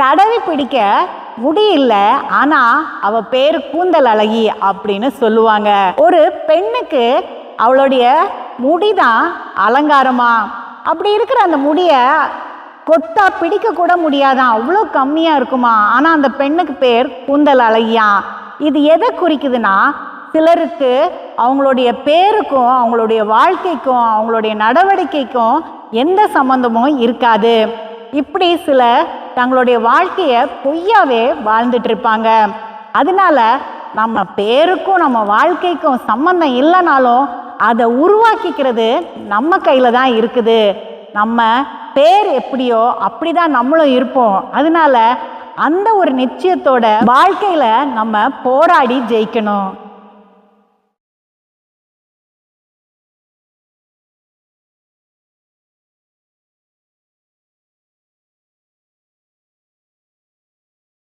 தடவி பிடிக்க முடியல. ஆனா அவ பேரு கூந்தல் அழகி அப்படின்னு சொல்லுவாங்க. ஒரு பெண்ணுக்கு அவளுடைய முடிதான் அலங்காரமா? அப்படி இருக்கிற அந்த முடிய கொத்தா பிடிக்க கூட முடியாதான் அவ்வளோ கம்மியா இருக்குமா? ஆனா அந்த பெண்ணுக்கு பேர் கூந்தல் அழகியா? இது எதை குறிக்குதுன்னா சிலருக்கு அவங்களுடைய பேருக்கும் அவங்களுடைய வாழ்க்கைக்கும் அவங்களுடைய நடவடிக்கைக்கும் எந்த சம்பந்தமும் இருக்காது. இப்படி சில தங்களுடைய வாழ்க்கையை பொய்யாவே வாழ்ந்துட்டு இருப்பாங்க. அதனால நம்ம பேருக்கும் நம்ம வாழ்க்கைக்கும் சம்பந்தம் இல்லைனாலும் அதை உருவாக்கிக்கிறது நம்ம கையில் தான் இருக்குது. நம்ம பேர் எப்படியோ அப்படிதான் நம்மளும் இருப்போம். அதனால அந்த ஒரு நிச்சயத்தோட வாழ்க்கையில் நம்ம போராடி ஜெயிக்கணும்.